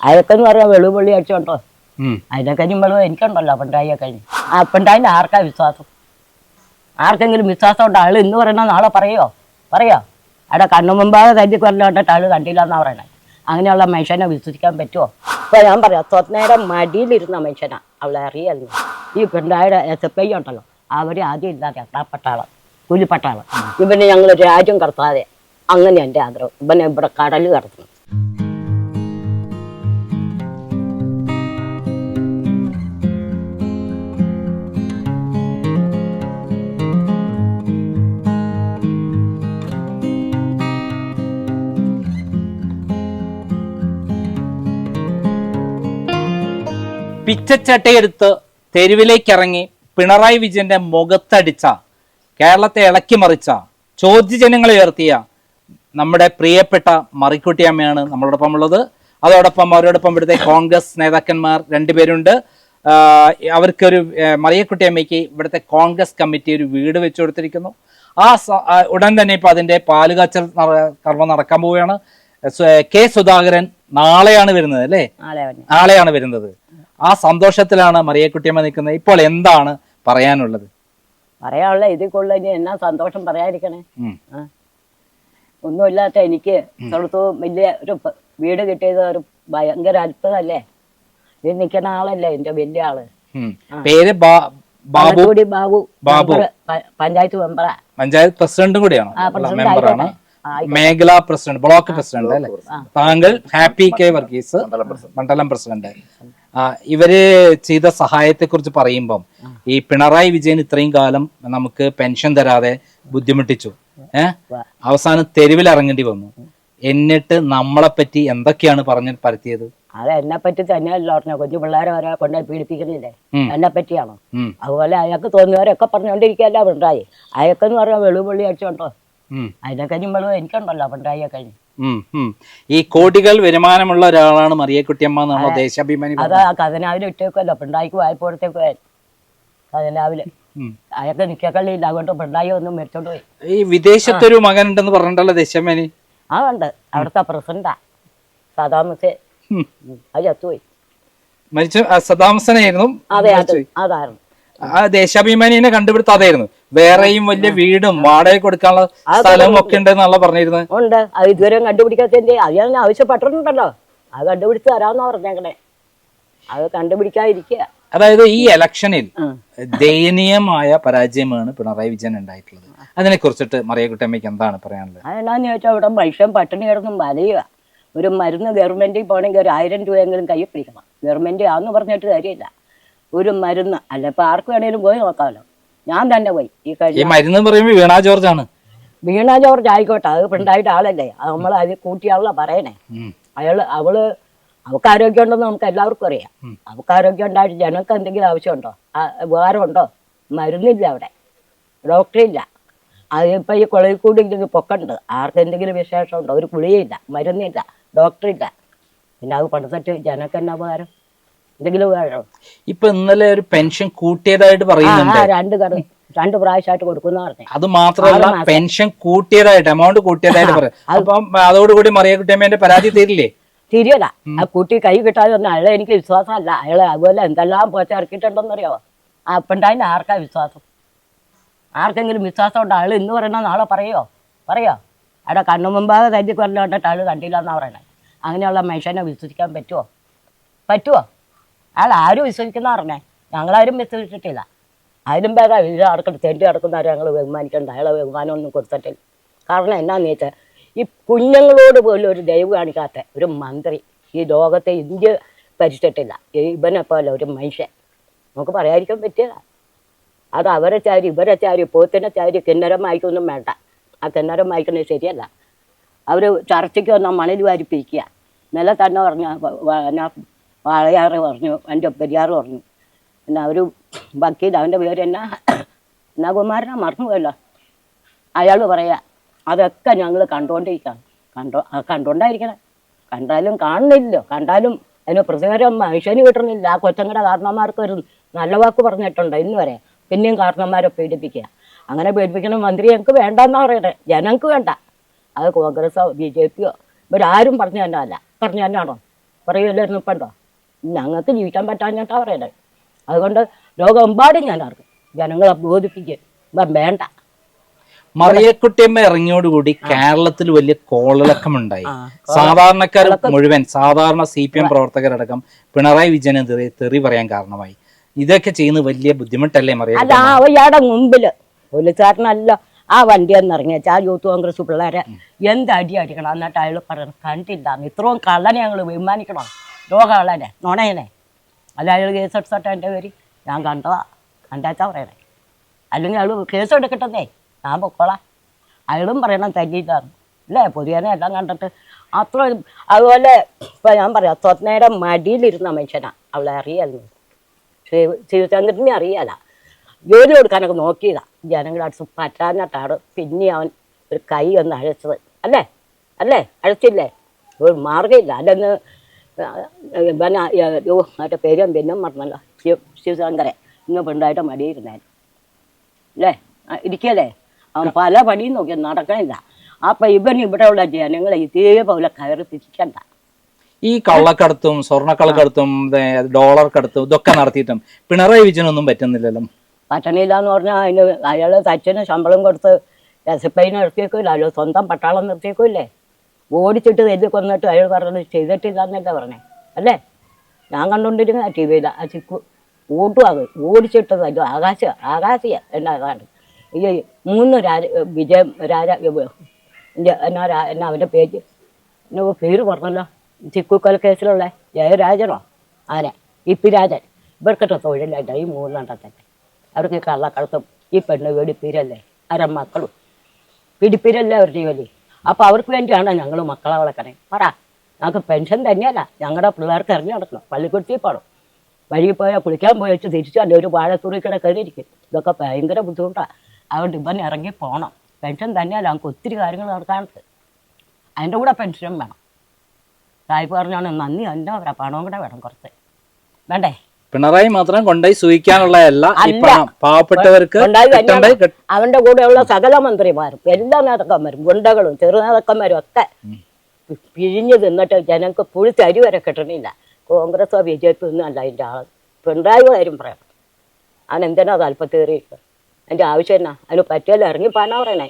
അതൊക്കെന്ന് പറയാൻ വെളുപുള്ളി അടിച്ചോണ്ടോ. അതിനെക്കഴിഞ്ഞും വെള്ളം എനിക്കുണ്ടല്ലോ പിണറായിയെ കഴിഞ്ഞ് ആ പിണറായിന്റെ ആർക്കാ വിശ്വാസം? ആർക്കെങ്കിലും വിശ്വാസം ഉണ്ടോ? ആൾ ഇന്ന് പറയണ? നാളെ പറയോ? പറയോ? അവിടെ കണ്ണു മുമ്പാകെ തല്ലി കൊല്ലോണ്ടിട്ട് ആൾ കണ്ടില്ല എന്നാ പറയണേ. അങ്ങനെയുള്ള മനുഷ്യനെ വിശ്വസിക്കാൻ പറ്റുമോ? ഇപ്പൊ ഞാൻ പറയാം സ്വപ്നയുടെ മടിയിലിരുന്ന മനുഷ്യനാ അവളെ അറിയായിരുന്നു ഈ പിണ്ടായുടെ എസ് എഫ് ഐ ഉണ്ടല്ലോ അവരെ ആദ്യം ഇല്ലാതെ പട്ടാളം കൂലിപ്പട്ടാളം ഇവന് ഞങ്ങൾ രാജ്യം കടത്താതെ അങ്ങനെ എന്റെ ആഗ്രഹം. ഇവനെ ഇവിടെ കടൽ കടത്തണം. പിച്ചച്ചട്ടയെടുത്ത് തെരുവിലേക്കിറങ്ങി പിണറായി വിജയന്റെ മുഖത്തടിച്ച കേരളത്തെ ഇളക്കി മറിച്ച ചോദ്യജനങ്ങളെ ഉയർത്തിയ നമ്മുടെ പ്രിയപ്പെട്ട മറിക്കുട്ടിയമ്മയാണ് നമ്മളോടൊപ്പം ഉള്ളത്. അതോടൊപ്പം അവരോടൊപ്പം ഇവിടുത്തെ കോൺഗ്രസ് നേതാക്കന്മാർ രണ്ടുപേരുണ്ട്. അവർക്കൊരു മറിയക്കുട്ടിയമ്മയ്ക്ക് ഇവിടുത്തെ കോൺഗ്രസ് കമ്മിറ്റി ഒരു വീട് വെച്ചു കൊടുത്തിരിക്കുന്നു. ആ ഉടൻ തന്നെ ഇപ്പൊ അതിന്റെ പാലുകാച്ചൽ കർമ്മം നടക്കാൻ പോവുകയാണ്. കെ സുധാകരൻ നാളെയാണ് വരുന്നത് അല്ലേ? നാളെയാണ് വരുന്നത്. ആ സന്തോഷത്തിലാണ് മറിയക്കുട്ടിയമ്മ നിൽക്കുന്നത്. ഇപ്പോൾ എന്താണ് പറയാനുള്ളത്? പറയാനുള്ള ഇതിൽ കൊള്ള ഇനി എന്നാ സന്തോഷം പറയാതിരിക്കണേ. ഒന്നുമില്ലാത്ത എനിക്ക് സ്ഥലത്തും വലിയ ഒരു വീട് കിട്ടിയത് ഒരു ഭയങ്കര അത്ഭുതമല്ലേ? ഇത് നിൽക്കുന്ന ആളല്ലേ എന്റെ വലിയ ആൾ. പേര് ബാബു? ബാബു ബാബു. പഞ്ചായത്ത് മെമ്പറാ. പഞ്ചായത്ത് പ്രസിഡന്റും കൂടിയാണ്? മെമ്പറാണ്. മേഖലാ പ്രസിഡന്റ് ബ്ലോക്ക് പ്രസിഡന്റ് അല്ലേ? താങ്കൾ ഹാപ്പി കെ വർഗീസ് മണ്ഡലം പ്രസിഡന്റ്. ഇവർ ചെയ്ത സഹായത്തെ കുറിച്ച് പറയുമ്പം ഈ പിണറായി വിജയൻ ഇത്രയും കാലം നമുക്ക് പെൻഷൻ തരാതെ ബുദ്ധിമുട്ടിച്ചു. ഏഹ് അവസാനം തെരുവിൽ ഇറങ്ങേണ്ടി വന്നു. എന്നിട്ട് നമ്മളെ പറ്റി എന്തൊക്കെയാണ് പറഞ്ഞു പരത്തിയത്? അത് എന്നെ പറ്റി തന്നെയല്ലോ പറഞ്ഞ കൊച്ചു പിള്ളേരെ വരെ കൊണ്ടുപോയി പീഡിപ്പിക്കുന്നില്ലേ. എന്നെ പറ്റിയാണോ അതുപോലെ അയാൾക്ക് തോന്നിയവരൊക്കെ പറഞ്ഞുകൊണ്ടിരിക്കുകയല്ല പിണറായി. അയാൾക്കെന്ന് പറഞ്ഞാൽ വെളുപുള്ളി അടിച്ചോണ്ടോ? ഉം, അതിനെ കഴിഞ്ഞും വെളുവ് എനിക്കുണ്ടല്ലോ പിണറായിയെ കഴിഞ്ഞ്. ഉം, ഉം. ഈ കോടികൾ വരുമാനമുള്ള ഒരാളാണ് മറിയക്കുട്ടിയമ്മ എന്നുള്ള ദേശാഭിമാനി അത് ആ ഒറ്റക്കല്ലോ ഇട്ടേക്കുമല്ലോ പിണറായിക്ക് കഥനാവിലെ കഥനാവിൽ. അയാൾക്ക് നിക്കക്കള്ളിയില്ല അതുകൊണ്ട് പിണറായി ഒന്നും മരിച്ചോണ്ട് പോയി. ഈ വിദേശത്തൊരു മകൻ ഉണ്ടെന്ന് പറഞ്ഞിട്ടല്ലോ ദേശാഭിമാനി? ആ ഉണ്ട്. അവിടുത്തെ പ്രസിഡന്റാ. സദാം ഹുസൈൻ. അത് ചത്തുപോയി. മരിച്ചു സദ്ദാം ഹുസൈനായിരുന്നു അതെ അത് അതായിരുന്നു. ആ ദേശാഭിമാനിനെ കണ്ടുപിടുത്തം അതായിരുന്നു വേറെയും വലിയ വീടും വാടക കൊടുക്കാനുള്ള സ്ഥലവും ഒക്കെ ഉണ്ടെന്നുള്ള പറഞ്ഞിരുന്നു ഉണ്ട്. അത് ഇതുവരെ കണ്ടുപിടിക്കാത്തതിന്റെ അത് ഞാൻ ആവശ്യപ്പെട്ടിട്ടുണ്ടല്ലോ. അത് കണ്ടുപിടിച്ച് തരാമെന്നാ പറഞ്ഞേക്കണേ. അത് കണ്ടുപിടിക്കാതിരിക്കുക. അതായത് ഈ ഇലക്ഷനിൽ. ദയനീയമായ പരാജയമാണ് പിണറായി വിജയൻ ഉണ്ടായിട്ടുള്ളത്. അതിനെ കുറിച്ചിട്ട് മറിയക്കുട്ടമ്മയ്ക്ക് എന്താണ് പറയാനുള്ളത്? അതെന്നാന്ന് ചോദിച്ചാൽ ഇവിടെ മനുഷ്യൻ പട്ടിണി കിടന്നും വലയുക ഒരു മരുന്ന് ഗവൺമെന്റിൽ പോകണമെങ്കിൽ ഒരു ആയിരം രൂപയെങ്കിലും കയ്യിൽ പിടിക്കണം. ഗവൺമെന്റ് ആന്ന് പറഞ്ഞിട്ട് കാര്യമില്ല. ഒരു മരുന്ന് അല്ല ഇപ്പൊ ആർക്ക് വേണേലും പോയി നോക്കാമല്ലോ ഞാൻ തന്നെ പോയി ഈ ഈ കഴിഞ്ഞ മരുന്ന് പറയുമ്പോൾ വീണ ജോർജ് ആണ് വീണ ജോർജ് ആയിക്കോട്ടെ അത് പിണ്ടായിട്ട് ആളല്ലേ. അത് നമ്മൾ അത് കൂട്ടിയാളെ പറയണേ. ഉം. അയാൾ അവൾ അവൾക്ക് ആരോഗ്യം ഉണ്ടെന്ന് നമുക്ക് എല്ലാവർക്കും അറിയാം. അവൾക്ക് ആരോഗ്യം ഉണ്ടായിട്ട് ജനങ്ങൾക്ക് എന്തെങ്കിലും ആവശ്യമുണ്ടോ? ആ, ഉപകാരമുണ്ടോ? മരുന്നില്ല അവിടെ. ഡോക്ടറില്ല. അതിപ്പോൾ ഈ കുളയിൽ കൂടി ഇല്ലെങ്കിൽ പൊക്കണ്ട്. ആർക്ക് എന്തെങ്കിലും വിശേഷമുണ്ടോ? ഒരു കുളിയില്ല മരുന്നില്ല ഡോക്ടറില്ല. പിന്നെ അത് പണിതിട്ട് ജനങ്ങൾക്ക് എന്നാ ഉപകാരം? എന്തെങ്കിലും വേണോ ഇപ്പൊ ഇന്നലെ ഒരു പെൻഷൻ കൂട്ടിയതായിട്ട് പറയുന്നുണ്ട്. ആ, രണ്ട് കറി രണ്ട് പ്രാവശ്യമായിട്ട് കൊടുക്കുന്ന പറഞ്ഞു. അത് മാത്രമല്ല പെൻഷൻ കൂട്ടിയതായിട്ട് എമൗണ്ട് കൂട്ടിയതായിട്ട് പറയാം അപ്പം അതോടുകൂടി മറിയക്കുട്ടിയമ്മേന്റെ പരാതി തീരില്ലേ? തിരിയല്ല ആ കുട്ടി കൈ കിട്ടാതെ വന്ന അയാളെ എനിക്ക് വിശ്വാസമല്ല. അയാളെ അതുപോലെ എന്തെല്ലാം പോച്ച ഇറക്കിയിട്ടുണ്ടെന്നറിയാവോ ആ അപ്പണ്ടായിന് ആർക്കാ വിശ്വാസം? ആർക്കെങ്കിലും വിശ്വാസം ഉണ്ട്? അയാൾ ഇന്ന് പറയണ? നാളെ പറയോ? പറയോ? അവിടെ കണ്ണു മുമ്പാകെ തല്ലി കൊല്ലോണ്ടിട്ട് അയാൾ കണ്ടില്ല എന്നാ പറയണേ അങ്ങനെയുള്ള മനുഷ്യനെ വിശ്വസിക്കാൻ പറ്റുമോ പറ്റുമോ അയാൾ ആരും വിശ്വസിക്കുന്ന പറഞ്ഞേ. ഞങ്ങളാരും വിശ്വസിച്ചിട്ടില്ല. അതിലും ബേഗ ഇത് നടക്കുന്ന തെണ്ടി നടക്കുന്നവരെ ഞങ്ങൾ ബഹുമാനിക്കേണ്ട. അയാളെ ബഹുമാനമൊന്നും കൊടുത്തിട്ടില്ല. കാരണം എന്നാന്ന് വെച്ചാൽ ഈ കുഞ്ഞുങ്ങളോട് പോലും ഒരു ദൈവം കാണിക്കാത്ത ഒരു മന്ത്രി ഈ ലോകത്തെ ഇന്ത്യ ഭരിച്ചിട്ടില്ല. ഇവനെ പോലെ ഒരു മനുഷ്യൻ. നമുക്ക് പറയാതിരിക്കാൻ പറ്റില്ല അത് അവരെ ചാരി ഇവരെ ചാരി പോത്തിനെ ചാരി കിന്നരം വായിക്കൊന്നും വേണ്ട. ആ കിന്നരം വായിക്കുന്നത് ശരിയല്ല. അവർ ചർച്ചയ്ക്ക് വന്നാൽ മണൽ വാരിപ്പിക്കുക. നില തന്നെ പറഞ്ഞു പിന്നെ വാളയാറ് പറഞ്ഞു എന്റെ പെരിയാറ് പറഞ്ഞു. പിന്നെ അവർ വക്കീൽ അവന്റെ പേര് എന്നാ എന്നാ കുമാരനാ മറന്നുപോയല്ലോ. അയാൾ പറയാ അതൊക്കെ ഞങ്ങൾ കണ്ടുകൊണ്ടിരിക്കുകയാണ് കണ്ടോ കണ്ടുകൊണ്ടായിരിക്കണം കണ്ടാലും കാണുന്നില്ലല്ലോ കണ്ടാലും അതിന് പ്രതികാരം മനുഷ്യന് കിട്ടണില്ല ആ കൊച്ചങ്ങളുടെ കാരണന്മാർക്ക് ഒരു നല്ല വാക്ക് പറഞ്ഞിട്ടുണ്ട് ഇന്ന് വരെ. പിന്നെയും കാരണന്മാരെ പീഡിപ്പിക്കുക. അങ്ങനെ പീഡിപ്പിക്കുന്ന മന്ത്രി ഞങ്ങൾക്ക് വേണ്ടെന്നാ പറയട്ടെ ജനങ്ങൾക്ക് വേണ്ട. അത് കോൺഗ്രസോ ബി ജെ പിയോ ഇവരാരും പറഞ്ഞു തന്നെ അല്ല പറഞ്ഞു തന്നെയാണോ? പറയുമല്ലോ ഇപ്പം ഉണ്ടോ ഞങ്ങൾക്ക് ജീവിക്കാൻ പറ്റാഞ്ഞിട്ടാ പറയണ്ടേ അതുകൊണ്ട് ലോകമെമ്പാടും ഞാൻ അറിഞ്ഞു ജനങ്ങളെ ബോധിപ്പിക്കുക ഇപ്പം വേണ്ട. മറിയക്കുട്ടിയമ്മ ഇറങ്ങിയോടുകൂടി കേരളത്തിൽ വലിയ കോളിളക്കമുണ്ടായി. സാധാരണക്കാർ മുഴുവൻ സാധാരണ സി പി എം പ്രവർത്തകരടക്കം പിണറായി വിജയനെതിരെ തെറി പറയാൻ കാരണമായി. ഇതൊക്കെ ചെയ്യുന്ന വലിയ ബുദ്ധിമുട്ടല്ലേ മറിയ അല്ല മുമ്പിൽ. പോലീസുകാരനല്ല ആ വണ്ടി ഒന്ന് ഇറങ്ങിയ ആ യൂത്ത് കോൺഗ്രസ് പിള്ളേരെ എന്ത് അടി അടിക്കണം എന്നിട്ട് അയാൾ പറഞ്ഞു കണ്ടില്ല ഇത്രയും കള്ളനെ ഞങ്ങൾ ബഹുമാനിക്കണോ? ലോ നുണയല്ലേ? അല്ല അയാൾ കേസ് എടുത്തോട്ടെ എന്റെ പേര്? ഞാൻ കണ്ടതാ. കണ്ടാച്ചാ പറയണേ. അല്ലെങ്കിൽ അയാൾ കേസ് എടുക്കട്ടെന്നേ? ഞാൻ പൊക്കോളാം. അയാളും പറയണം തല്ലിയിട്ടാണ് അല്ലേ? പൊതുവേനെ എല്ലാം കണ്ടിട്ട് അത്ര അതുപോലെ ഇപ്പം ഞാൻ പറയാം സ്വപ്നയുടെ മടിയിലിരുന്ന മനുഷ്യനാ. അവളെ അറിയായിരുന്നു. ശ്രീ ശിവചന്ദ്രനെ അറിയാല ജോലി കൊടുക്കാനൊക്കെ നോക്കിയതാ. ജനങ്ങളുടെ അടുത്ത് പറ്റാഞ്ഞിട്ടാണ് പിന്നെ അവൻ ഒരു കൈ ഒന്ന് അഴച്ചത്. അല്ലേ? അല്ലേ? അഴച്ചില്ലേ? ഒരു മാർഗമില്ല അല്ലെന്ന് പിന്നെ മറ്റേ പേരും പിന്നെ മറന്നല്ലോ. ശിവ ശിവശങ്കരൻ. ഇന്ന് പെണ്ണായിട്ട് മടിയിരുന്നേ അല്ലേ? ഇരിക്കല്ലേ? അവൻ പല പണിയും നോക്കി നടക്കണില്ല. അപ്പൊ ഇവൻ ഇവിടെയുള്ള ജനങ്ങളെ ഇതേപോലെ കയറി തിരിക്കണ്ട. ഈ കള്ളക്കടത്തും സ്വർണക്കള്ളക്കടത്തും ദേ, ഡോളർ കടത്തും ഇതൊക്കെ നടത്തിയിട്ടും പിണറായി വിജയനൊന്നും പറ്റുന്നില്ലല്ലോ. പറ്റണില്ല എന്ന് പറഞ്ഞാൽ അതിന് അയാൾ തച്ചന് ശമ്പളം കൊടുത്ത് രസപ്പൈന് നിർത്തിയേക്കില്ല അയാൾ സ്വന്തം പട്ടാളം നിർത്തിയേക്കില്ലേ? ഓടിച്ചിട്ട് എഴുതി കൊന്നിട്ട് അയാൾ പറഞ്ഞത് ചെയ്തിട്ടില്ല എന്നല്ല പറഞ്ഞേ? അല്ലേ? ഞാൻ കണ്ടുകൊണ്ടിരുന്ന ടി വിയിൽ ആ ചിക്കു ഓട്ടും അത് ഓടിച്ചിട്ടത് അത് ആകാശ ആകാശിയ എന്നാ അതാണ്. ഈ മൂന്ന് രാജ വിജയം രാജ എന്നാ രാ- എന്നാ അവന്റെ പേജ് എന്നാ പേര് പറഞ്ഞല്ലോ? ചിക്കുക്കൊല കേസിലുള്ള ജയരാജനോ? ആരെ? ഇപ്പി രാജൻ. ഇവർക്കിട്ട് തൊഴിലായിട്ട് ഈ മൂന്നെണ്ണത്തെ അവർക്ക് കള്ളക്കടത്തും ഈ പെണ്ണ് വെടിപ്പീരല്ലേ? അര മക്കളും പിടിപ്പീരല്ലേ അവരുടെ ജോലി? അപ്പോൾ അവർക്ക് വേണ്ടിയാണ് ഞങ്ങൾ മക്കളെ വളക്കണേ പറ ഞങ്ങൾക്ക് പെൻഷൻ തന്നെയല്ല. ഞങ്ങളുടെ പിള്ളേർക്ക് ഇറങ്ങി നടക്കണം. പള്ളിക്കുട്ടി പോകണം വഴി പോയാൽ കുളിക്കാൻ പോയി വെച്ച് തിരിച്ചു അല്ലെ ഒരു വാഴത്തൂറി കൂടെ കയറിയിരിക്കും. ഇതൊക്കെ ഭയങ്കര ബുദ്ധിമുട്ടാണ് അതുകൊണ്ട് ഇവൻ ഇറങ്ങി പോകണം പെൻഷൻ തന്നെയല്ല ഞങ്ങൾക്ക് ഒത്തിരി കാര്യങ്ങൾ നടക്കാനുണ്ട്. അതിന്റെ കൂടെ പെൻഷനും വേണം. സായിപ്പ് പറഞ്ഞാണ് നന്ദി പറയാം പണവും കൂടെ വേണം കുറച്ച്. വേണ്ടേ? പിണറായി മാത്രം കൊണ്ടുപോയി സൂഹിക്കാനുള്ളതല്ല എല്ലാ പാവപ്പെട്ടവർക്ക് അവന്റെ കൂടെയുള്ള സകല മന്ത്രിമാരും എല്ലാ നേതാക്കന്മാരും ഗുണ്ടകളും ചെറു നേതാക്കന്മാരും ഒക്കെ പിഴിഞ്ഞു തിന്നിട്ട് ജനങ്ങൾക്ക് പുഴി തരി വരെ കിട്ടണില്ല. കോൺഗ്രസോ ബി ജെ പി ഒന്നും അല്ല അതിന്റെ ആൾ പിണറായി കാര്യം പറയാം. അവൻ എന്തിനാ താല്പര്യറിയിട്ട് അതിന്റെ ആവശ്യം എന്നാ? അതിന് പറ്റിയല്ല ഇറങ്ങി പാനാ പറയണേ.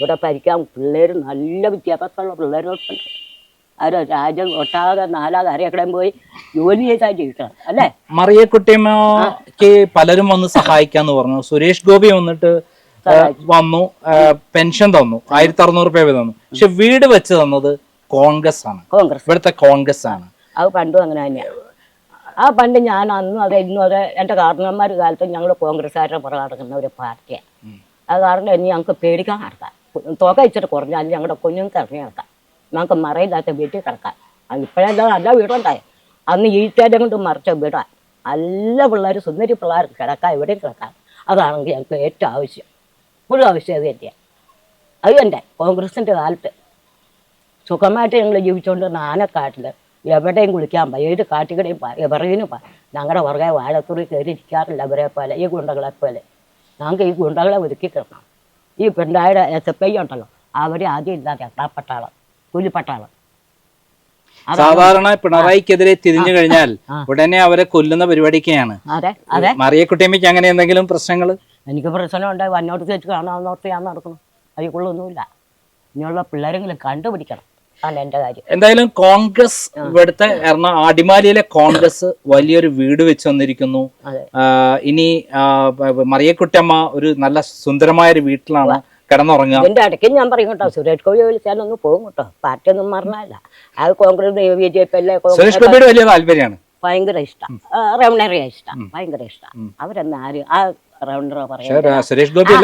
ഇവിടെ പരിക്കാൻ പിള്ളേർ നല്ല വിദ്യാഭ്യാസമുള്ള പിള്ളേരുണ്ട്. അവർ രാജ്യം ഒട്ടാകെ നാലാകെ അരയക്കടയും പോയി ജോലി ചെയ്താൽ ജീവിക്കണം അല്ലേ? മറിയക്കുട്ടിയമ്മക്ക് പലരും വന്ന് സഹായിക്കാന്ന് പറഞ്ഞു. സുരേഷ് ഗോപി വന്നിട്ട് വന്നു പെൻഷൻ തന്നു. ആയിരത്തി അറുന്നൂറ് രൂപ തന്നു. പക്ഷെ വീട് വെച്ച് തന്നത് കോൺഗ്രസ് ആണ് കോൺഗ്രസ്. ഇവിടുത്തെ കോൺഗ്രസ് ആണ് അത് പണ്ടും അങ്ങനെ തന്നെയാണ് ആ പണ്ട് ഞാൻ അന്നും അതെ ഇന്നും അതെ എന്റെ കാരണന്മാർ കാലത്ത് ഞങ്ങൾ കോൺഗ്രസ്സുകാരുടെ പുറകെ നടക്കുന്ന ഒരു പാർട്ടിയാണ് അത് കാരണം ഇനി ഞങ്ങൾക്ക് പേടിക്കാൻ നടക്കാം. തുക ഇച്ചിട്ട് കുറഞ്ഞാൽ ഞങ്ങളുടെ കുഞ്ഞുങ്ങൾക്ക് ഇറങ്ങി നടക്കാം. ഞങ്ങൾക്ക് മറയില്ലാത്ത വീട്ടിൽ കിടക്കാം. ഇപ്പോഴെന്താ നല്ല വീടുണ്ടായി. അന്ന് ഈറ്റേടെ കൊണ്ട് മറിച്ച വീടാ. നല്ല പിള്ളേർ സുന്ദരി പിള്ളേർ കിടക്കാം എവിടെയും കിടക്കാം. അതാണെങ്കിൽ ഞങ്ങൾക്ക് ഏറ്റവും ആവശ്യം. ഇപ്പോഴും ആവശ്യം അത് തന്നെയാണ് അത് തന്നെ കോൺഗ്രസിന്റെ കാലത്ത്. സുഖമായിട്ട് ഞങ്ങൾ ജീവിച്ചുകൊണ്ട് ആനക്കാട്ടിൽ എവിടെയും കുളിക്കാൻ പോയി. ഏത് കാട്ടിക്കടയും പോയി. ഞങ്ങളുടെ പുറകെ വാഴത്തുറി കയറി ഇരിക്കാറില്ല അവരെ പോലെ ഈ ഗുണ്ടകളെ പോലെ. ഞങ്ങൾക്ക് ഈ ഗുണ്ടകളെ ഒതുക്കി കിട്ടണം ഈ പിണ്ടായുടെ എസ് എഫ് ഐ ഉണ്ടല്ലോ അവരെ ആദ്യം ഇല്ലാതെ പട്ടാളം കൂലിപ്പട്ടാളം സാധാരണ പിണറായിക്കെതിരെ തിരിഞ്ഞു കഴിഞ്ഞാൽ ഉടനെ അവരെ കൊല്ലുന്ന പരിപാടിയൊക്കെയാണ്. അതെ മറിയക്കുട്ടിയമ്മയ്ക്ക് അങ്ങനെ എന്തെങ്കിലും പ്രശ്നങ്ങൾ? എനിക്ക് പ്രശ്നമുണ്ട്. വന്നോട്ട് വെച്ച് കാണാമെന്നോർത്ത് ഞാൻ നടക്കുന്നു. അതിക്കുള്ളൊന്നുമില്ല ഇനിയുള്ള പിള്ളേരെങ്കിലും കണ്ടുപിടിക്കണം. അല്ല എന്റെ കാര്യം. എന്തായാലും കോൺഗ്രസ് ഇവിടുത്തെ എറണാ അടിമാലിയിലെ കോൺഗ്രസ് വലിയൊരു വീട് വെച്ച് വന്നിരിക്കുന്നു. ഇനി മറിയക്കുട്ടിയമ്മ ഒരു നല്ല സുന്ദരമായ ഒരു വീട്ടിലാണ് കിടന്നുറങ്ങുക. ഇതിന്റെ ഇടയ്ക്ക് ഞാൻ പറയും കേട്ടോ സുരേഷ് ഗോപി വിളിച്ചാലൊന്ന് പോകും കേട്ടോ. പാർട്ടി ഒന്നും മറന്നല്ല അത് കോൺഗ്രസ് ബി ജെ പി അല്ലേ സുരേഷ് ഗോപിയുടെ വലിയ താല്പര്യമാണ്. ഭയങ്കര ഇഷ്ടം. റവണറിയ ഇഷ്ടം. ഭയങ്കര ഇഷ്ടം. അവരെന്നാ ആരും? ആ റവണറോ പറയാം സുരേഷ് ഗോപി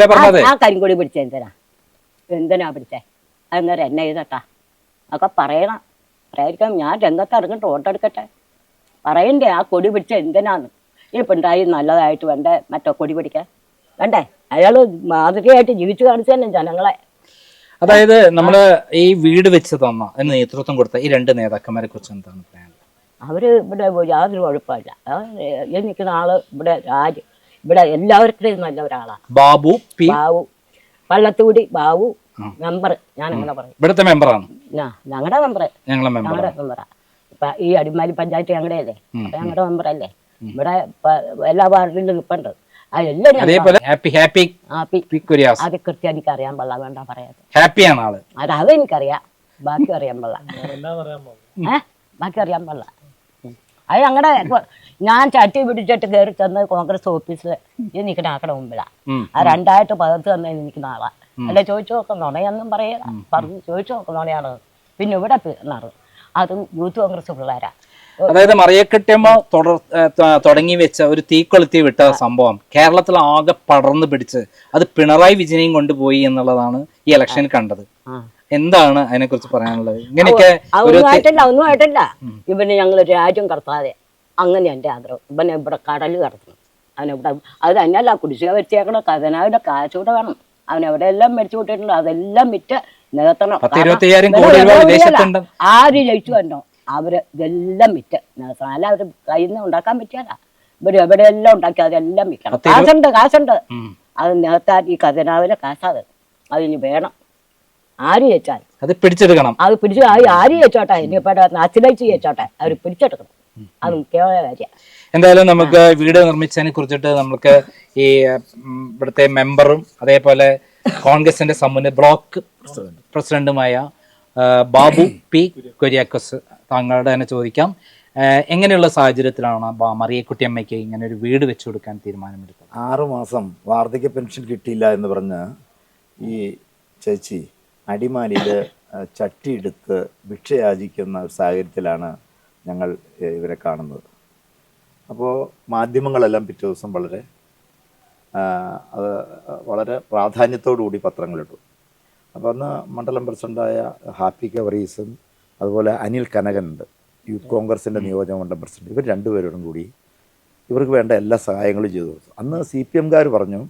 ആ കരിങ്കൊടി പിടിച്ചേ എന്തിനാ? എന്തിനാ പിടിച്ചേ? അന്നേരം എന്നെ ചെയ്തട്ടാ ഒക്കെ പറയണം. പറയാതിരിക്കാൻ ഞാൻ രംഗത്ത് ഇറങ്ങിട്ട് വോട്ടെടുക്കട്ടെ പറയണ്ടേ ആ കൊടി പിടിച്ച എന്തിനാന്ന്? ഈ പിണ്ടായി നല്ലതായിട്ട് വേണ്ടേ? മറ്റോ കൊടി പിടിക്കാൻ? വേണ്ടേ? അയാൾ മാതൃകയായിട്ട് ജീവിച്ചു കാണിച്ചു തന്നെ ജനങ്ങളെ. അതായത് നമ്മൾ ഈ വീട് വെച്ച് തന്ന എന്ന് നേതൃത്വം കൊടുത്ത ഈ രണ്ട് നേതാക്കന്മാരെ കുറിച്ച് എന്താണ് പറയാനുള്ളത് അവർ ഇവിടെ യാതൊരു കുഴപ്പമില്ല. ഈ നിൽക്കുന്ന ആൾ ഇവിടെ രാജ് ഇവിടെ എല്ലാവർക്കും നല്ല ഒരാളാണ് ബാബു പി. ബാബു പള്ളത്തൂടി ബാബു മെമ്പർ ഞാൻ അങ്ങനെ പറയും. ഇവിടുത്തെ മെമ്പറാണ്? ഞങ്ങളുടെ മെമ്പർ ഞങ്ങളെ മെമ്പർ ഞങ്ങളുടെ മെമ്പറാ. ഇപ്പൊ ഈ അടിമാലി പഞ്ചായത്ത് ഞങ്ങളുടെ അല്ലേ ഞങ്ങളുടെ മെമ്പറല്ലേ? ഇവിടെ എല്ലാ വാർഡിലും നിൽപ്പുണ്ട് അതെല്ലാവരും അതേപോലെ happy happy happy. P Kuriyas അത് കൃത്യം എനിക്ക് അറിയാൻ പാടില്ല വേണ്ട പറയാതെ ഹാപ്പിയാണ് ആൾ. അത് എനിക്കറിയാം. ബാക്കി അറിയാൻ പാടില്ല. ബാക്കി അറിയാൻ പാടില്ല. അത് ഞങ്ങളുടെ ഞാൻ ചട്ടി പിടിച്ചിട്ട് കയറി ചെന്ന് കോൺഗ്രസ് ഓഫീസിൽ ഇത് നിൽക്കണ ആക്കടെ മുമ്പിലാണ് ആ രണ്ടായിട്ട് പകർത്ത് തന്നെ എനിക്ക് ആളാ. അല്ല ചോദിച്ചു നോക്കുന്നോണെയൊന്നും പറയാ പറഞ്ഞു ചോദിച്ചു നോക്കുന്നോണെയാണ് പിന്നെ ഇവിടെ പിറന്നാറ് അതും യൂത്ത് കോൺഗ്രസ് പിള്ളേരാ. അതായത് മറിയക്കെട്ടിയമ്മ തുടർ തുടങ്ങി വെച്ച ഒരു തീക്കൊളുത്തി വിട്ട സംഭവം കേരളത്തിൽ ആകെ പടർന്നു പിടിച്ച് അത് പിണറായി വിജയനെയും കൊണ്ടുപോയി എന്നുള്ളതാണ് ഈ ഇലക്ഷനിൽ കണ്ടത്. എന്താണ് അതിനെ കുറിച്ച് പറയാനുള്ളത്? ഇങ്ങനെയൊക്കെ ഒന്നും ആയിട്ടില്ല ഇവന് ഞങ്ങൾ രാജ്യം കടത്താതെ അങ്ങനെ എന്റെ ആഗ്രഹം. ഇവനെ ഇവിടെ കടൽ കടത്തണം. അവനെവിടെ അത് തന്നെയല്ല കുടിശ്ശിക വെച്ചേക്കണം കഥനാവിന്റെ കാശൂടെ വേണം. അവനെവിടെ എല്ലാം മേടിച്ചു കൂട്ടിയിട്ടുണ്ട് അതെല്ലാം വിറ്റ് നികത്തണം. ആര് ജയിച്ചു വന്നോ? അവർ ഇതെല്ലാം വിറ്റ്. നികത്തണം അവർ അവർ കയ്യിൽ നിന്ന് ഉണ്ടാക്കാൻ പറ്റിയല്ല ഇവർ എവിടെയെല്ലാം ഉണ്ടാക്കി അതെല്ലാം വിൽക്കണം. കാശുണ്ട് കാശുണ്ട്. അത് നേരത്താൻ ഈ ഖജനാവിലെ കാശാത്. അതിന് വേണം. ആര് ചേച്ചാൽ അത് പിടിച്ചെടുക്കണം. അത് പിടിച്ചു ആര് ചോദിച്ചോട്ടെ ഇനിയിപ്പോ അച്ഛനയച്ച് ചോദിച്ചോട്ടെ അവർ പിടിച്ചെടുക്കണം. അത് മുഖ്യമായ കാര്യം. എന്തായാലും നമുക്ക് വീട് നിർമ്മിച്ചതിനെ കുറിച്ചിട്ട് നമുക്ക് ഈ ഇവിടുത്തെ മെമ്പറും അതേപോലെ കോൺഗ്രസിന്റെ സമ്മുന്ന ബ്ലോക്ക് പ്രസിഡന്റുമായ ബാബു പി കുര്യാക്കോസ് താങ്കളുടെ തന്നെ ചോദിക്കാം. എങ്ങനെയുള്ള സാഹചര്യത്തിലാണ് മറിയക്കുട്ടിയമ്മയ്ക്ക് ഇങ്ങനെ ഒരു വീട് വെച്ചു കൊടുക്കാൻ തീരുമാനമെടുത്തത്? ആറു മാസം വാർദ്ധക്യ പെൻഷൻ കിട്ടിയില്ല എന്ന് പറഞ്ഞ് ഈ ചേച്ചി അടിമാലിയിൽ ചട്ടിയെടുത്ത് ഭിക്ഷയാചിക്കുന്ന ഒരു സാഹചര്യത്തിലാണ് ഞങ്ങൾ ഇവരെ കാണുന്നത്. അപ്പോൾ മാധ്യമങ്ങളെല്ലാം പിറ്റേ ദിവസം വളരെ അത് വളരെ പ്രാധാന്യത്തോടു കൂടി പത്രങ്ങളിട്ടു. അപ്പോൾ അന്ന് മണ്ഡലം പ്രസിഡന്റായ ഹാപ്പി കവറീസും അതുപോലെ അനിൽ കനകനുണ്ട്. യൂത്ത് കോൺഗ്രസിന്റെ നിയോജക മണ്ഡലം പ്രസിഡന്റ്. ഇവർ രണ്ടുപേരോടും കൂടി ഇവർക്ക് വേണ്ട എല്ലാ സഹായങ്ങളും ചെയ്തു കൊടുത്തു. അന്ന് സി പി എംകാർ പറഞ്ഞു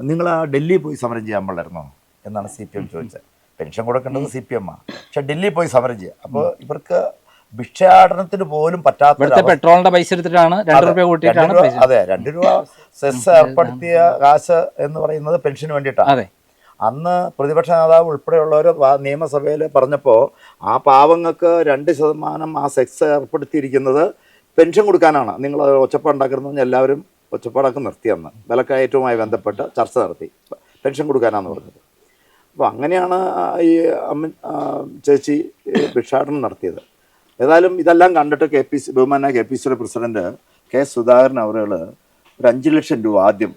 നിങ്ങൾ ആ ഡൽഹിയിൽ പോയി സമരം ചെയ്യാൻ പാടായിരുന്നോ എന്നാണ് സി പി എം ചോദിച്ചത്. പെൻഷൻ കൊടുക്കേണ്ടത് സി പി എം ആണ് പക്ഷെ ഡൽഹി പോയി സമരം ചെയ്യുക അപ്പോൾ ഇവർക്ക് ഭിക്ഷാടനത്തിന് പോലും പറ്റാത്ത പെട്രോളിന്റെ പൈസ എടുത്തിട്ടാണ് രണ്ട് രൂപ കൂട്ടിയിട്ടാണ് അതെ രണ്ട് രൂപ സെസ് ഏർപ്പെടുത്തിയ കാശ് എന്ന് പറയുന്നത് പെൻഷന് വേണ്ടിയിട്ടാണ്. അന്ന് പ്രതിപക്ഷ നേതാവ് ഉൾപ്പെടെയുള്ളവർ നിയമസഭയിൽ പറഞ്ഞപ്പോൾ ആ പാവങ്ങൾക്ക് രണ്ട് ശതമാനം ആ സെക്സ് ഏർപ്പെടുത്തിയിരിക്കുന്നത് പെൻഷൻ കൊടുക്കാനാണ്. നിങ്ങൾ ഒച്ചപ്പാടുണ്ടാക്കുന്നത് പറഞ്ഞ് എല്ലാവരും ഒച്ചപ്പാടൊക്കെ നിർത്തി അന്ന്. വിലക്കയറ്റവുമായി ബന്ധപ്പെട്ട് ചർച്ച നടത്തി. പെൻഷൻ കൊടുക്കാനാന്ന് പറഞ്ഞത്. അപ്പോൾ അങ്ങനെയാണ് ഈ അമ്മ ചേച്ചി ഭിക്ഷാടനം നടത്തിയത്. ഏതായാലും ഇതെല്ലാം കണ്ടിട്ട് കെ പി സി ബഹുമാന കെ പി സിയുടെ പ്രസിഡന്റ് കെ സുധാകരൻ അവരുകൾ ഒരു അഞ്ച് ലക്ഷം രൂപ ആദ്യം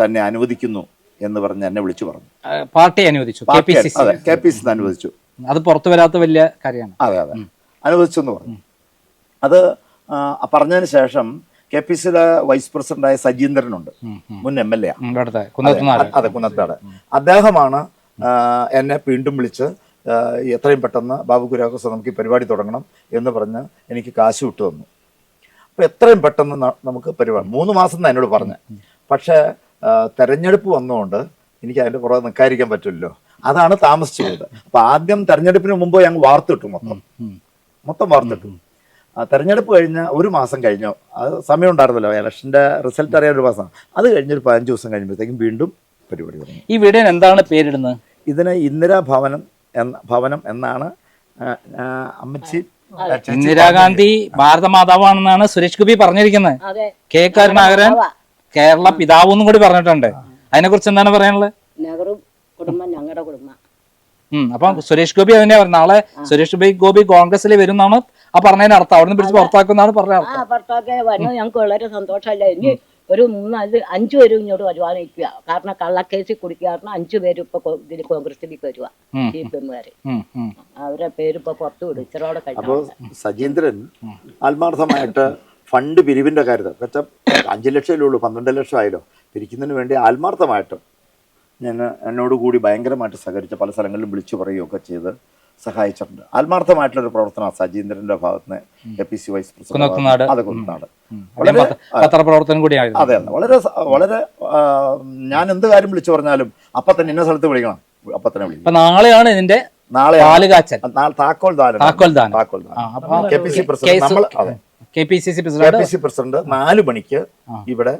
തന്നെ അനുവദിക്കുന്നു. എന്ന് പറഞ്ഞ് എന്നെ വിളിച്ചു പറഞ്ഞു. പാർട്ടി അനുവദിച്ചു. അതെ കെ പി സി അനുവദിച്ചു. അത് പുറത്തു വരാത്ത വലിയ കാര്യമാണ്. അതെ അതെ. അനുവദിച്ചു എന്ന് പറഞ്ഞു. അത് പറഞ്ഞതിന് ശേഷം കെ പി സിയുടെ വൈസ് പ്രസിഡന്റായ സജീന്ദ്രനുണ്ട്. മുൻ എം എൽ എ അതെ കുന്നത്താട് അദ്ദേഹമാണ് എന്നെ വീണ്ടും വിളിച്ച് എത്രയും പെട്ടെന്ന് ബാബു കുര്യാക്കോസ് നമുക്ക് ഈ പരിപാടി തുടങ്ങണം എന്ന് പറഞ്ഞ് എനിക്ക് കാശ് വിട്ടു തന്നു. അപ്പോൾ എത്രയും പെട്ടെന്ന് നമുക്ക് പരിപാടി മൂന്ന് മാസം എന്നോട് പറഞ്ഞ്. പക്ഷേ തെരഞ്ഞെടുപ്പ് വന്നുകൊണ്ട് എനിക്ക് അതിന്റെ പുറകെ നിൽക്കാതിരിക്കാൻ പറ്റില്ലല്ലോ. അതാണ് താമസിച്ചു പോയത് അപ്പം ആദ്യം തെരഞ്ഞെടുപ്പിന് മുമ്പ് ഞങ്ങൾ വാർത്തിട്ടു മൊത്തം. മൊത്തം വാർത്തിട്ടു. തെരഞ്ഞെടുപ്പ് കഴിഞ്ഞ ഒരു മാസം കഴിഞ്ഞോ. അത് സമയം ഉണ്ടായിരുന്നല്ലോ. ഇലക്ഷന്റെ റിസൾട്ട് അറിയാൻ ഒരു മാസം. അത് കഴിഞ്ഞൊരു പതിനഞ്ച് ദിവസം കഴിയുമ്പോഴത്തേക്കും വീണ്ടും പരിപാടി തുടങ്ങി. ഈ വീടിന് എന്താണ് പേരിടുന്നത്? ഇതിന് ഇന്ദിരാ ഭവനം എന്ന ഭവനം എന്നാണ് അമ്മച്ചി ഇന്ദിരാഗാന്ധി ഭാരത മാതാവാണെന്നാണ് സുരേഷ് ഗോപി പറഞ്ഞിരിക്കുന്നത്. അതെ. കെ കരുണാകരൻ കേരള പിതാവ് എന്നും കൂടി പറഞ്ഞിട്ടുണ്ട്. അതിനെ കുറിച്ച് എന്താണ് പറയാനുള്ളത്? നെഹ്റു കുടുംബം ഞങ്ങളുടെ കുടുംബം. അപ്പൊ സുരേഷ് ഗോപി അതിനെ പറഞ്ഞു. നാളെ സുരേഷ് ഗോപി ഗോപി കോൺഗ്രസിൽ വരുന്നാണ് ആ പറഞ്ഞതിന് അർത്ഥം. അവിടുന്ന് പിടിച്ച് പുറത്താക്കുന്നാണ് പറഞ്ഞ ആ അർത്ഥം. വരുന്നത് ഞങ്ങൾക്ക് വളരെ സന്തോഷമല്ല? ഇനി ഒരു മൂന്നാൽ അഞ്ചു പേരും ഇങ്ങോട്ട് വരുവാനിരിക്കുക കാരണം കള്ളക്കേസിൽ കുടിക്കുക കാരണം അഞ്ചു പേരും ഇപ്പൊ ഇതിൽ കോൺഗ്രസിലേക്ക് വരുക സി പി എമ്മുകാര് ഉം, ഉം. അവരെ പേരിപ്പോ പുറത്തു വിടും. ഇച്ചിരോടെ അപ്പോൾ കഴിഞ്ഞു സജീന്ദ്രൻ ആത്മാർത്ഥമായിട്ട് ഫണ്ട് പിരിവിന്റെ കാര്യത്തിൽ അഞ്ച് ലക്ഷമല്ലേ ഉള്ളൂ പന്ത്രണ്ട് ലക്ഷം ആയല്ലോ. പിരിക്കുന്നതിന് വേണ്ടി ആത്മാർത്ഥമായിട്ട് ഞാൻ എന്നോട് കൂടി ഭയങ്കരമായിട്ട് സഹകരിച്ച പല സ്ഥലങ്ങളിലും വിളിച്ചു പറയുകയൊക്കെ ചെയ്ത് സഹായിച്ചിട്ടുണ്ട്. ആത്മാർത്ഥമായിട്ടുള്ള ഒരു പ്രവർത്തനം സജീന്ദ്രന്റെ ഭാഗത്ത് നിന്ന് A P C vice president അതെ പത്ര- പത്രപ്രവർത്തനം കൂടിയായിരുന്നു. അതെ അതെ. വളരെ വളരെ ഞാൻ എന്ത് കാര്യം വിളിച്ചു പറഞ്ഞാലും അപ്പൊ തന്നെ ഇന്ന സ്ഥലത്ത് വിളിക്കണം. അപ്പൊ തന്നെ വിളിക്കണം നാളെയാണ് ഇതിന്റെ നാളെ താക്കോൽ ദാനം. താക്കോൽ ദാനം. താക്കോൽ കെ പി സി പ്രസിഡന്റ് നമ്മൾ അതെ. K P C C K president P C president? നാല് മണിക്ക് ഇവിടെ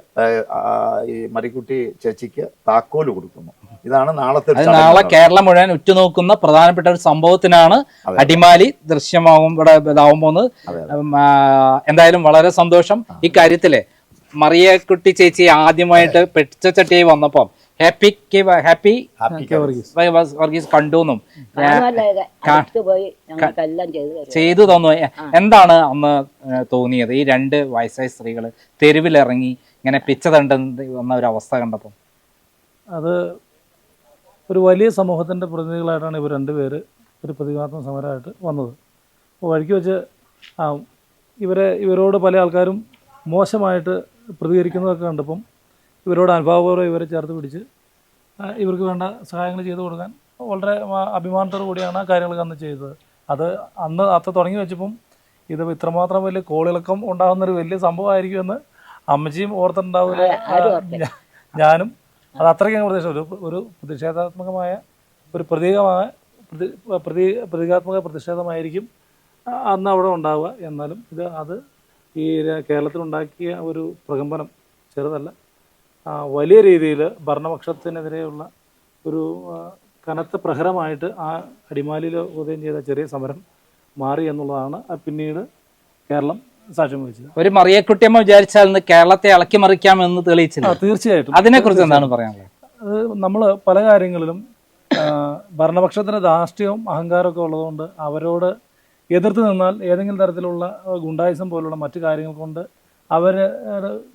മരിക്കുട്ടി ചേച്ചിക്ക് താക്കോൽ കൊടുക്കുന്നു. ഇതാണ് നാളത്തെ നാളെ കേരളം മുഴുവൻ ഉറ്റുനോക്കുന്ന പ്രധാനപ്പെട്ട ഒരു സംഭവത്തിനാണ്. അടിമാലി ദൃശ്യമാകും ഇവിടെ ഇതാവും പോകുന്നത്. അതെ, എന്തായാലും വളരെ സന്തോഷം. ഈ കാര്യത്തിൽ മറിയക്കുട്ടി ചേച്ചി ആദ്യമായിട്ട് പെട്ടിച്ചട്ടിയായി വന്നപ്പം ഹാപ്പി ഹാപ്പി വർഗീസ് കണ്ടു എന്നും. ചെയ്തു തന്നു. എന്താണ് അന്ന് തോന്നിയത്? ഈ രണ്ട് വയസ്സായ സ്ത്രീകൾ തെരുവിലിറങ്ങി ഇങ്ങനെ പിച്ച തണ്ട വന്ന ഒരു അവസ്ഥ കണ്ടപ്പോൾ അത് ഒരു വലിയ സമൂഹത്തിന്റെ പ്രതിനിധികളായിട്ടാണ് ഇവർ രണ്ടുപേര് ഒരു പ്രതികാത്മക സമരമായിട്ട് വന്നത്. അപ്പോൾ വഴിക്ക് വെച്ച് ഇവരെ ഇവരോട് പല ആൾക്കാരും മോശമായിട്ട് പ്രതികരിക്കുന്നതൊക്കെ കണ്ടപ്പം ഇവരോട് അനുഭാവപൂർവം ഇവരെ ചേർത്ത് പിടിച്ച് ഇവർക്ക് വേണ്ട സഹായങ്ങൾ ചെയ്തു കൊടുക്കാൻ വളരെ അഭിമാനത്തോടു കൂടിയാണ് ആ കാര്യങ്ങളൊക്കെ അന്ന് ചെയ്തത്. അത് അന്ന് അത്ത തുടങ്ങി വെച്ചപ്പം ഇത് ഇത്രമാത്രം വലിയ കോളിളക്കം ഉണ്ടാകുന്നൊരു വലിയ സംഭവമായിരിക്കുമെന്ന് അമ്മച്ചിയും ഓർത്തിട്ടുണ്ടാവില്ല. ഞാ- ഞാനും അത് അത്രയ്ക്കും പ്രതീക്ഷ. ഒരു ഒരു പ്രതിഷേധാത്മകമായ ഒരു പ്രതീകമായ പ്രതി പ്രതി പ്രതീകാത്മക പ്രതിഷേധമായിരിക്കും അന്ന് അവിടെ ഉണ്ടാവുക. എന്നാലും ഇത് അത് ഈ കേരളത്തിലുണ്ടാക്കിയ ഒരു പ്രകമ്പനം ചെറുതല്ല. വലിയ രീതിയിൽ ഭരണപക്ഷത്തിനെതിരെയുള്ള ഒരു കനത്ത പ്രഹരമായിട്ട് ആ അടിമാലിയിൽ ഉദയം ചെയ്ത ചെറിയ സമരം മാറി എന്നുള്ളതാണ് പിന്നീട് കേരളം സാക്ഷ്യം വഹിച്ചത് ഒരു മറിയക്കുട്ടിയമ്മ വിചാരിച്ചാൽ ഇന്ന് കേരളത്തെ ഇളക്കി മറിക്കാമെന്ന് തെളിയിച്ചില്ല? തീർച്ചയായിട്ടും. അതിനെ കുറിച്ച് എന്താണ് പറയാനുള്ളത്? നമ്മൾ പല കാര്യങ്ങളിലും ഭരണപക്ഷത്തിന് ധാർഷ്ട്യവും അഹങ്കാരമൊക്കെ ഉള്ളതുകൊണ്ട് അവരോട് എതിർത്ത് നിന്നാൽ ഏതെങ്കിലും തരത്തിലുള്ള ഗുണ്ടായിസം പോലുള്ള മറ്റു കാര്യങ്ങൾ കൊണ്ട് അവർ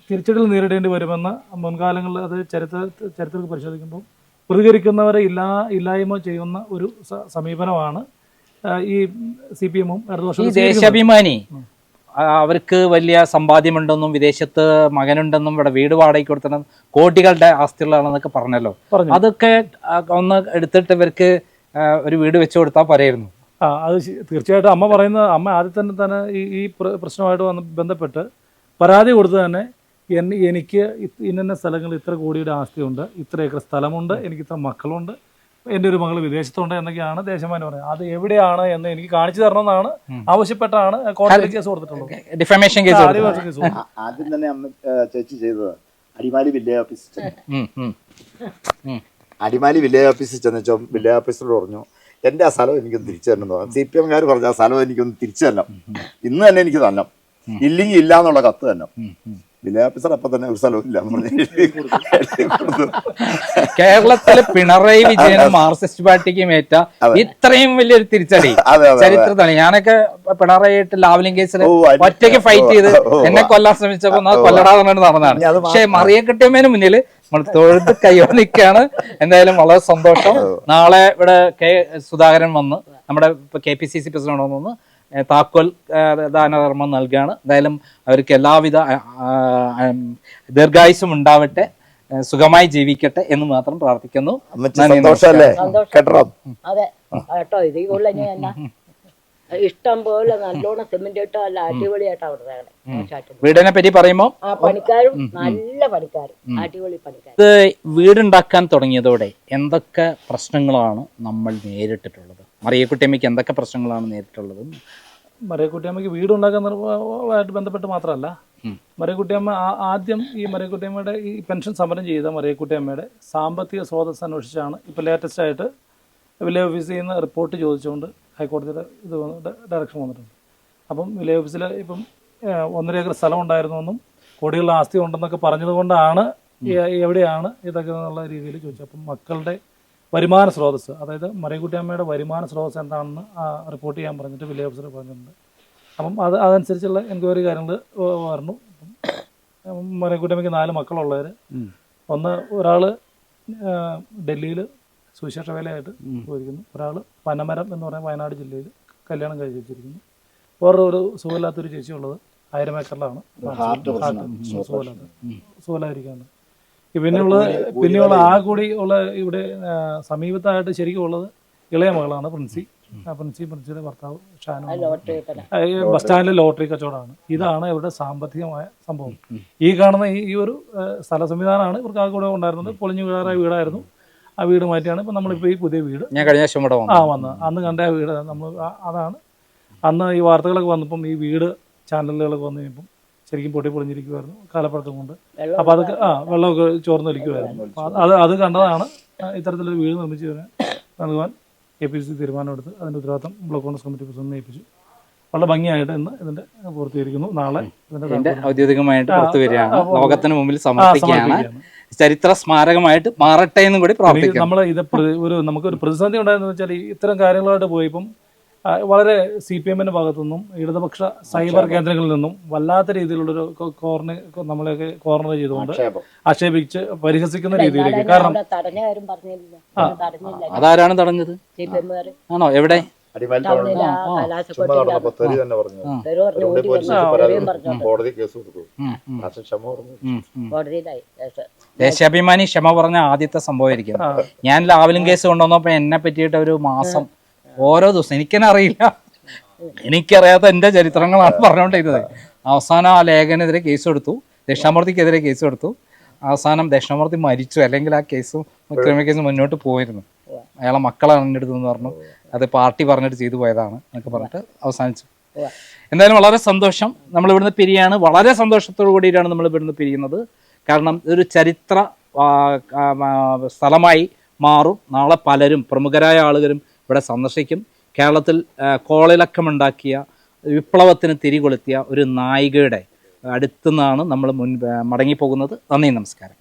തിരിച്ചടികൾ നേരിടേണ്ടി വരുമെന്ന് മുൻകാലങ്ങളിൽ അത് ചരിത്ര ചരിത്രത്തിൽ പരിശോധിക്കുമ്പോൾ പ്രതികരിക്കുന്നവരെ ഇല്ലാ ഇല്ലായ്മ ചെയ്യുന്ന ഒരു സമീപനമാണ് ഈ സി പി എമ്മും ഈ ദേശാഭിമാനി അവർക്ക് വലിയ സമ്പാദ്യമുണ്ടെന്നും വിദേശത്ത് മകനുണ്ടെന്നും ഇവിടെ വീട് വാടകയ്ക്ക് കൊടുത്തണം കോടികളുടെ ആസ്തികളാണെന്നൊക്കെ പറഞ്ഞല്ലോ. അതൊക്കെ ഒന്ന് എടുത്തിട്ട് ഇവർക്ക് ഒരു വീട് വെച്ചു കൊടുത്താൽ പറയായിരുന്നു ആ അത് തീർച്ചയായിട്ടും അമ്മ പറയുന്നത് അമ്മ ആദ്യം തന്നെ തന്നെ ഈ ഈ പ്രശ്നമായിട്ട് വന്ന് ബന്ധപ്പെട്ട് പരാതി കൊടുത്ത് തന്നെ എൻ എനിക്ക് ഇന്ന സ്ഥലങ്ങളിൽ ഇത്ര കോടിയുടെ ആസ്തിയുണ്ട് ഇത്ര ഏക്കർ സ്ഥലമുണ്ട് എനിക്ക് ഇത്ര മക്കളുണ്ട് എന്റെ ഒരു മകൾ വിദേശത്തുണ്ട് എന്നൊക്കെയാണ് ദേശമാനി പറയുന്നത്. അത് എവിടെയാണ് എന്ന് എനിക്ക് കാണിച്ചു തരണമെന്നാണ് ആവശ്യപ്പെട്ടാണ് കോടതി കേസ് കൊടുത്തിട്ടുള്ളത്. ഡിഫമേഷൻ കേസ് ആദ്യം തന്നെ അമ്മ ഏ, ചേച്ചി ചെയ്തത്. അടിമാലി വില്ലേജ് ഓഫീസിൽ. അടിമാലി വില്ലേജ് ഓഫീസിൽ ചെന്ന് വില്ലേജ് ഓഫീസറോട് പറഞ്ഞു എന്റെ ആ സ്ഥലം എനിക്കൊന്ന് തിരിച്ചു തരണം എന്ന് പറഞ്ഞു. സി പി എംകാർ പറഞ്ഞു ആ സ്ഥലം എനിക്കൊന്ന് തിരിച്ചു തരണം. ഇന്ന് തന്നെ എനിക്ക് തരണം. ഇല്ലെങ്കിൽ ഇല്ല എന്നുള്ള കത്ത് തന്നെ. ഓഫീസർ അപ്പം തന്നെ ഒരു സ്ഥലവും ഇല്ല. കേരളത്തിലെ പിണറായി വിജയൻ മാർക്സിസ്റ്റ് പാർട്ടിക്കും ഏറ്റ ഇത്രയും വലിയൊരു തിരിച്ചടി. ചരിത്രത്തിലാണ്. ഞാനൊക്കെ പിണറായിട്ട് ലാവലിംഗ് കേസിൽ ഒറ്റയ്ക്ക് ഫൈറ്റ് ചെയ്ത് എന്നെ കൊല്ലാൻ ശ്രമിച്ചപ്പോ കൊല്ലടാതെ നടന്നതാണ് പക്ഷെ മറിയ കിട്ടിയമ്മേന് മുന്നിൽ നമ്മൾ തൊഴുത് കയ്യോ നിൽക്കുകയാണ്. എന്തായാലും വളരെ സന്തോഷം. നാളെ ഇവിടെ കെ സുധാകരൻ വന്ന് നമ്മുടെ K P C C president വന്ന് താക്കോൽ ദാനധർമ്മം നൽകുകയാണ് എന്തായാലും അവർക്ക് എല്ലാവിധ ദീർഘായുസും ഉണ്ടാവട്ടെ സുഖമായി ജീവിക്കട്ടെ എന്ന് മാത്രം പ്രാർത്ഥിക്കുന്നു. അതെ കേട്ടോ ഇത് ഇഷ്ടം പോലെ നല്ലോണം സിമെന്റ് ഇട്ടോ അല്ല അടിപൊളിയായിട്ട് അവിടെ വീടിനെ പറ്റി പറയുമ്പോ ആ പണിക്കാരും നല്ല പണിക്കാരും. അടിപൊളി പണിക്കാരും. ഇത് വീടുണ്ടാക്കാൻ തുടങ്ങിയതോടെ എന്തൊക്കെ പ്രശ്നങ്ങളാണ് നമ്മൾ നേരിട്ടിട്ടുള്ളത്? മറിയക്കുട്ടിയമ്മയ്ക്ക് എന്തൊക്കെ പ്രശ്നങ്ങളാണ് നേരിട്ടുള്ളത്? മറിയക്കുട്ടിയമ്മയ്ക്ക് വീടുണ്ടാക്കുന്നതുമായിട്ട് ബന്ധപ്പെട്ട് മാത്രമല്ല. മറിയക്കുട്ടിയമ്മ ആദ്യം ഈ മറിയക്കുട്ടിയമ്മയുടെ ഈ പെൻഷൻ സമരം ചെയ്ത മറിയക്കുട്ടിയമ്മയുടെ സാമ്പത്തിക സ്രോതസ് അന്വേഷിച്ചാണ് ഇപ്പോൾ ലേറ്റസ്റ്റ് ആയിട്ട് വില്ലേജ് ഓഫീസിൽ നിന്ന് റിപ്പോർട്ട് ചോദിച്ചുകൊണ്ട് ഹൈക്കോടതിയുടെ ഇത് ഡയറക്ഷൻ വന്നിട്ടുണ്ട്. അപ്പം വില്ലേജ് ഓഫീസിൽ ഇപ്പം ഒന്നര ഏക്കർ സ്ഥലം ഉണ്ടായിരുന്നുവെന്നും കോടികളുടെ ആസ്തി ഉണ്ടെന്നൊക്കെ പറഞ്ഞതുകൊണ്ടാണ് എവിടെയാണ് ഇതൊക്കെ എന്നുള്ള രീതിയിൽ ചോദിച്ചത്. അപ്പം മക്കളുടെ വരുമാന സ്രോതസ് അതായത് മറിയക്കുട്ടിയമ്മയുടെ വരുമാന സ്രോതസ് എന്താണെന്ന് റിപ്പോർട്ട് ചെയ്യാൻ പറഞ്ഞിട്ട് വില്ലേജ് ഓഫീസർ പറഞ്ഞിട്ടുണ്ട്. അപ്പം അത് അതനുസരിച്ചുള്ള എൻക്വയറി കാര്യങ്ങൾ പറഞ്ഞു അപ്പം മറിയക്കുട്ടിയമ്മയ്ക്ക് നാല് മക്കളുള്ളവർ ഒന്ന് ഒരാൾ ഡൽഹിയിൽ സുവിശേഷ വേലയായിട്ട് പോയിരിക്കുന്നു. ഒരാൾ പനമരം എന്ന് പറയുന്ന വയനാട് ജില്ലയിൽ കല്യാണം കഴിച്ച് വെച്ചിരിക്കുന്നു. വേറെ ഒരു സുഖമില്ലാത്തൊരു ചേച്ചിയുള്ളത് ആയിരം ഏക്കറിലാണ് ഹാർട്ട് സുഖമില്ലാത്ത സുഖമില്ലാതിരിക്കുകയാണ്. ഈ പിന്നെയുള്ളത് പിന്നെയുള്ള ആ കൂടി ഉള്ള ഇവിടെ സമീപത്തായിട്ട് ശരിക്കും ഉള്ളത് ഇളയ മകളാണ് പ്രിൻസി. ആ പ്രിൻസി പ്രിൻസിയുടെ ഭർത്താവ് ഷാനു ബസ് സ്റ്റാൻഡിലെ ലോട്ടറി കച്ചവടമാണ്. ഇതാണ് ഇവരുടെ സാമ്പത്തികമായ സംഭവം. ഈ കാണുന്ന ഈ ഒരു സ്ഥല സംവിധാനമാണ് ഇവർക്ക് ആ കൂടെ ഉണ്ടായിരുന്നത്. പൊളിഞ്ഞു വീഴാറായ വീടായിരുന്നു. ആ വീട് മാറ്റിയാണ് ഇപ്പം നമ്മളിപ്പോൾ ഈ പുതിയ വീട്. ഞാൻ കഴിഞ്ഞ വർഷം ഇവിടെ ആ വന്നത് അന്ന് കണ്ട ആ വീട് നമ്മൾ അതാണ്. അന്ന് ഈ വാർത്തകളൊക്കെ വന്നപ്പം ഈ വീട് ചാനലുകളൊക്കെ വന്നു കഴിഞ്ഞപ്പം ശരിക്കും പൊട്ടി പൊളിഞ്ഞിരിക്കുമായിരുന്നു കാലപ്പഴക്കം കൊണ്ട്. അപ്പൊ അപ്പോൾ അതൊക്കെ ആ വെള്ളമൊക്കെ ചോർന്നൊലിക്കുമായിരുന്നു അപ്പോൾ അത് അത് കണ്ടതാണ് ഇത്തരത്തിലൊരു വീട് നിർമ്മിച്ച് തരാൻ നൽകുവാൻ കെ പി സി തീരുമാനമെടുത്ത് അതിന്റെ ഉത്തരവാദിത്തം ബ്ലോക്ക് കോൺഗ്രസ് കമ്മിറ്റി പ്രസിഡന്റിനെ ഏൽപ്പിച്ചു. വളരെ ഭംഗിയായിട്ട് ഇന്ന് ഇതിന്റെ പൂർത്തീകരിക്കുന്നു. നാളെ ഇതിന്റെ ഔദ്യോഗികമായിട്ട് പുറത്തു വരികയാണ്. ലോകത്തിന് മുമ്പിൽ സമർപ്പിക്കുകയാണ്. ചരിത്ര സ്മാരകമായിട്ട് മാറട്ടെ എന്നും കൂടി നമ്മൾ ഇത് ഒരു നമുക്ക് ഒരു പ്രതിസന്ധി ഉണ്ടായെന്ന് വെച്ചാൽ ഇത്തരം കാര്യങ്ങളായിട്ട് പോയപ്പം ആ, വളരെ സി പി എമ്മിന്റെ ഭാഗത്തുനിന്നും ഇടതുപക്ഷ സൈബർ കേന്ദ്രങ്ങളിൽ നിന്നും വല്ലാത്ത രീതിയിലുള്ളൊരു കോർണർ നമ്മളെയൊക്കെ കോർണർ ചെയ്തുകൊണ്ട് ആക്ഷേപിച്ച് പരിഹസിക്കുന്ന രീതിയിലേക്ക് കാരണം അവിടെ പറഞ്ഞില്ല തടഞ്ഞില്ല. അതാരാണ് തടഞ്ഞത്? ആണോ? എവിടെ? ദേശാഭിമാനി ക്ഷമ പറഞ്ഞ ആദ്യത്തെ സംഭവമായിരിക്കും. ഞാൻ ലാവലും കേസ് കൊണ്ടുവന്നപ്പോ എന്നെ പറ്റിയിട്ട് ഒരു മാസം ഓരോ ദിവസം. എനിക്കെന്നെ അറിയില്ല. എനിക്കറിയാത്ത എന്റെ ചരിത്രങ്ങളാണ് പറഞ്ഞുകൊണ്ടിരുന്നത്. അവസാനം ആ ലേഖനെതിരെ കേസ് കൊടുത്തു ദക്ഷിണാമൂർത്തിക്കെതിരെ കേസ് കൊടുത്തു അവസാനം ദക്ഷിണാമൂർത്തി മരിച്ചു. അല്ലെങ്കിൽ ആ കേസും ക്രിമിനൽ കേസ് മുന്നോട്ട് പോയിരുന്നു. അയാളെ മക്കളാണ് എന്റെ അടുത്ത് എന്ന് പറഞ്ഞു. അത് പാർട്ടി പറഞ്ഞിട്ട് ചെയ്തു പോയതാണ് എന്നൊക്കെ പറഞ്ഞിട്ട് അവസാനിച്ചു. എന്തായാലും വളരെ സന്തോഷം. നമ്മൾ ഇവിടുന്ന് പിരിയാണ്. വളരെ സന്തോഷത്തോടു കൂടിയിട്ടാണ് നമ്മൾ ഇവിടുന്ന് പിരിയുന്നത്. കാരണം ഇതൊരു ചരിത്ര സ്ഥലമായി മാറും. നാളെ പലരും പ്രമുഖരായ ആളുകളും ഇവിടെ സന്ദർശിക്കും. കേരളത്തിൽ കോളിളക്കമുണ്ടാക്കിയ വിപ്ലവത്തിന് തിരികൊളുത്തിയ ഒരു നായികയുടെ അടുത്തുനിന്നാണ് നമ്മൾ മുൻ മടങ്ങിപ്പോകുന്നത്. നന്ദി നമസ്കാരം.